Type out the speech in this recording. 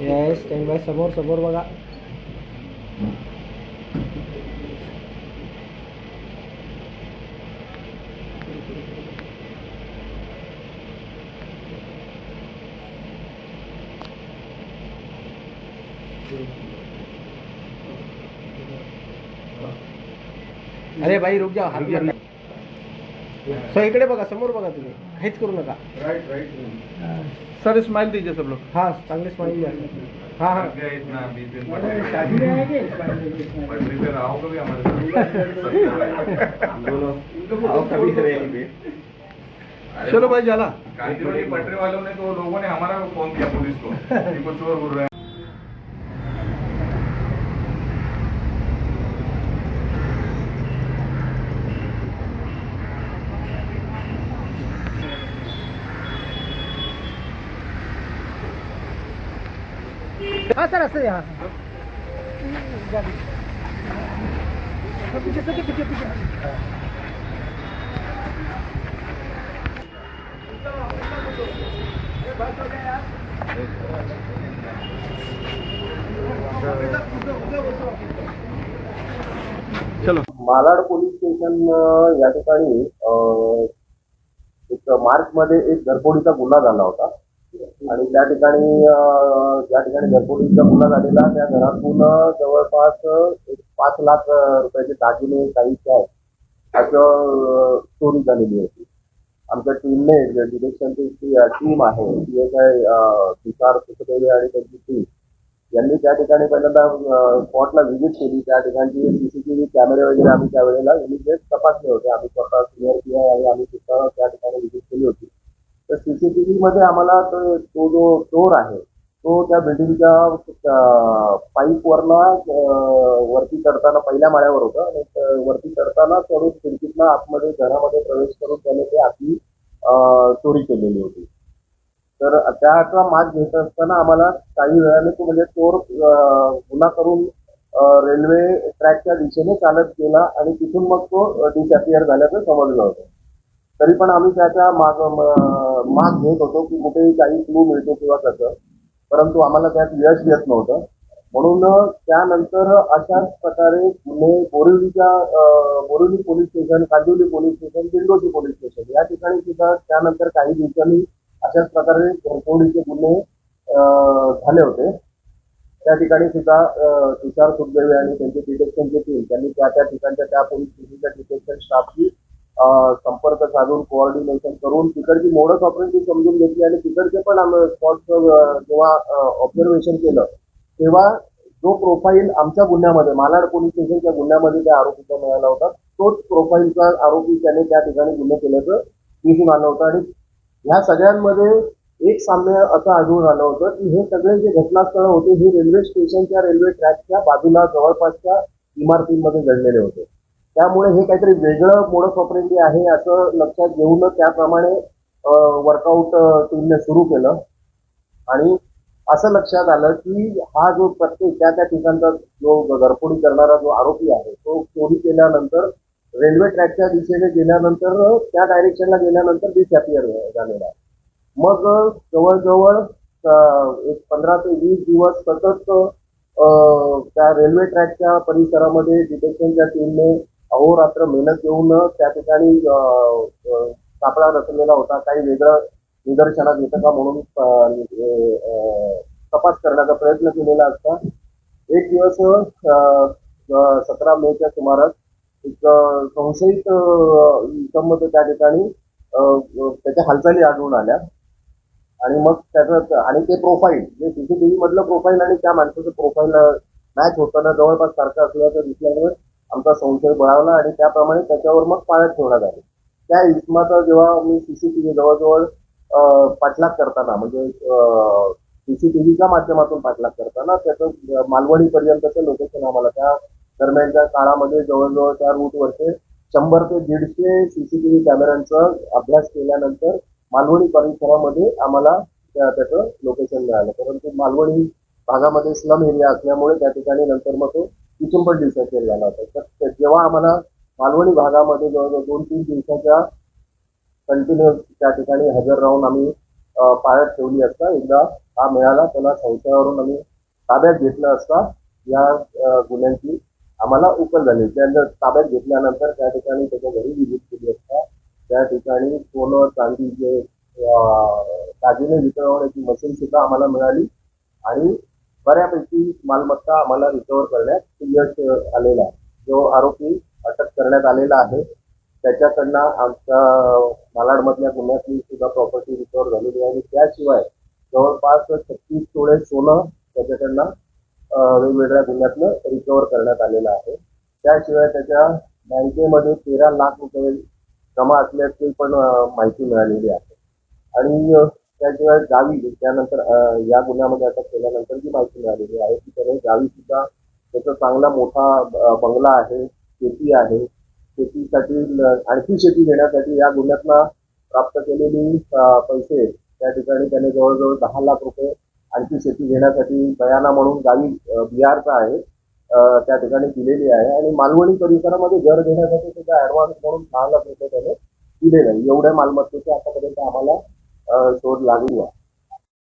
Yes stand by समोर समोर बघा अरे भाई रुक जाओ हात सो इकडे बघा समोर बघा तुम्ही. काहीच करू नका. राइट राइट सर स्माइल दीजिए सब लोग. हा चांगले स्माईल हा हा. गया इतना बीस दिन पहले पटरी पे रहो कभी हमारे साथ चलो भाई जाला. कांचीवाड़ी पटरी वालों ने तो लोगों ने हमारा फोन किया पुलिस को. कि कुछ चोर घूर रहे हैं हा सर असं चलो. मालाड पोलीस स्टेशन या ठिकाणी अ, एक मार्च मध्ये एक घरफोडीचा गुन्हा झाला होता. आणि त्या ठिकाणी ज्या ठिकाणी घरफोडीचा गुन्हा झालेला त्या घरातून जवळपास एक पाच लाख रुपयाचे दागिने काही कॅश असं चोरी झालेली होती. आमच्या टीमने डिरेक्शनची टीम आहे ती एक आहे तुषार सुखदेवे आणि त्यांची टीम. यांनी त्या ठिकाणी पहिल्यांदा स्पॉटला व्हिजिट केली. त्या ठिकाणची सीसीटीव्ही कॅमेरे वगैरे आम्ही त्यावेळेला इमिजिएट तपासले होते. आम्ही स्वतः क्लिअर आणि आम्ही सुद्धा त्या ठिकाणी व्हिजिट केली होती. तर सीसीटीव्ही मध्ये आम्हाला तो तो जो चोर आहे तो त्या बिल्डिंगच्या पाईपवरला वरती चढताना पहिल्या माळ्यावर होता. आणि वरती चढताना चढून खिडकीतला आतमध्ये घरामध्ये प्रवेश करून त्याने ते आपली चोरी केलेली होती. तर त्याचा माग घेत असताना आम्हाला काही वेळाने तो म्हणजे चोर गुन्हा करून रेल्वे ट्रॅकच्या दिशेने चालत गेला आणि तिथून मग तो डिसअपिअर झाल्याचं समजलं होतं. तरी पण आम्ही त्याच्या माग म- माग घेत होतो की कुठेही काही क्लू मिळतो किंवा कसं परंतु आम्हाला त्यात यश येत नव्हतं. म्हणून त्यानंतर अशाच प्रकारे गुन्हे बोरिवलीच्या Borivali police station Kandivali police station Dindoshi police station या ठिकाणी सुद्धा त्यानंतर काही दिवसांनी अशाच प्रकारे घरफोडीचे गुन्हे झाले होते. त्या ठिकाणी सुद्धा तुषार सुखदेवे आणि त्यांचे डिटेक्शनची टीम त्यांनी त्या त्या ठिकाणच्या त्या पोलीस स्टेशनच्या डिटेक्शन स्टाफची संपर्क साधून कोऑर्डिनेशन करून तिकडची मोडस ऑपरेटिव्ह समजून घेतली आणि तिकडचे पण आम्ही स्पॉट जेव्हा ऑब्झर्वेशन केलं तेव्हा जो प्रोफाईल आमच्या गुन्ह्यामध्ये मालाड पोलीस स्टेशनच्या गुन्ह्यामध्ये त्या आरोपीचा मिळाला होता तोच प्रोफाईलचा आरोपी त्याने त्या ठिकाणी गुन्हे केल्याचं दिसून आलं होतं. आणि ह्या सगळ्यांमध्ये एक साम्य असं आढळून आलं होतं की हे सगळे जे घटनास्थळ होते हे रेल्वे स्टेशनच्या रेल्वे ट्रॅकच्या बाजूला जवळपासच्या इमारतींमध्ये घडलेले होते. त्यामुळे हे काहीतरी वेगळं मोडस ऑपरेंटी आहे असं लक्षात घेऊन त्याप्रमाणे वर्कआउट टीमने सुरू केलं. आणि असं लक्षात आलं की हा जो प्रत्येक त्या त्या ठिकाणचा जो घरफोडी करणारा जो आरोपी आहे तो चोरी केल्यानंतर रेल्वे ट्रॅकच्या दिशेने गेल्यानंतर त्या डायरेक्शनला गेल्यानंतर डिसअपिअर झालेला आहे. मग जवळजवळ एक पंधरा ते वीस दिवस सतत त्या रेल्वे ट्रॅकच्या परिसरामध्ये डिटेक्शनच्या टीमने अहोरात्र मेहनत घेऊन त्या ठिकाणी सापळा रचलेला होता. काही वेगळं निदर्शनात येतं का म्हणून तपास करण्याचा प्रयत्न केलेला असता. एक दिवस सतरा मेच्या सुमारास एक संशयित अं, त्या ठिकाणी. त्याच्या हालचाली आढळून आल्या. आणि मग त्याचं आणि ते प्रोफाईल जे सीसीटीव्ही मधलं प्रोफाईल आणि त्या माणसाचं प्रोफाईल मॅच होताना जवळपास सारखं असल्याचं दिसल्यामुळे आमचा संशय बळावला आणि त्याप्रमाणे त्याच्यावर मग पाळत ठेवण्यात आले. त्या इसमाचा जेव्हा मी सीसीटीव्ही जवळजवळ पाठलाग करताना म्हणजे सीसीटीव्हीच्या माध्यमातून पाठलाग करताना त्याचं मालवणी पर्यंतचं लोकेशन आम्हाला त्या दरम्यानच्या काळामध्ये जवळजवळ त्या रूटवरचे शंभर ते दीडशे सीसीटीव्ही कॅमेऱ्यांचा अभ्यास केल्यानंतर मालवणी परिसरामध्ये आम्हाला त्या- त्याचं लोकेशन मिळालं. परंतु मालवणी भागामध्ये स्लम एरिया असल्यामुळे त्या ठिकाणी नंतर मग तो डिसेंबर दिवसात डिसअपिअर झाला होता. तर ते- जेव्हा आम्हाला मालवणी भागामध्ये जवळजवळ दोन तीन दिवसाच्या कंटिन्युअस त्या ठिकाणी हजर राहून आम्ही पाळत ठेवली असता एकदा हा मिळाला त्याला संशयावरून आम्ही ताब्यात घेतलं असता या गुन्ह्यांची आम्हाला उकल झाली. त्यानंतर ताब्यात घेतल्यानंतर त्या ठिकाणी त्याच्या घरी विजिट केली असता. त्या ठिकाणी सोनं चांदी जे दागिने वितळवण्याची मशीन सुद्धा आम्हाला मिळाली. आणि बऱ्यापैकी मालमत्ता आम्हाला रिकव्हर करण्यात यश आलेला आलेलं आहे. जो आरोपी अटक करण्यात आलेला आहे त्याच्याकडनं आमच्या मालाडमधल्या गुन्ह्यातली सुद्धा प्रॉपर्टी रिकव्हर झालेली आहे. आणि त्याशिवाय जवळपास छत्तीस तोळे सोनं त्याच्याकडनं वेगवेगळ्या गुन्ह्यातनं रिकव्हर करण्यात आलेलं आहे. त्याशिवाय त्याच्या बँकेमध्ये तेरा लाख रुपये जमा असल्याची पण माहिती मिळालेली आहे. आणि त्याशिवाय गावी त्यानंतर या गुन्ह्यामध्ये अटक केल्यानंतर जी माहिती मिळालेली आहे की त्याने गावी सुद्धा त्याचा चांगला मोठा बंगला आहे शेती आहे. शेतीसाठी आणखी शेती घेण्यासाठी या गुन्ह्यातला प्राप्त केलेली पैसे त्या ठिकाणी त्याने जवळजवळ दहा लाख रुपये आणखी शेती घेण्यासाठी बयाना म्हणून गावी बिहारचा आहे त्या ठिकाणी दिलेली आहे. आणि मालवणी परिसरामध्ये घर घेण्यासाठी सुद्धा ऍडव्हान्स म्हणून दहा लाख रुपये त्याने दिलेले आहे एवढ्या मालमत्तेचे आतापर्यंत आम्हाला अं, लागली आहे.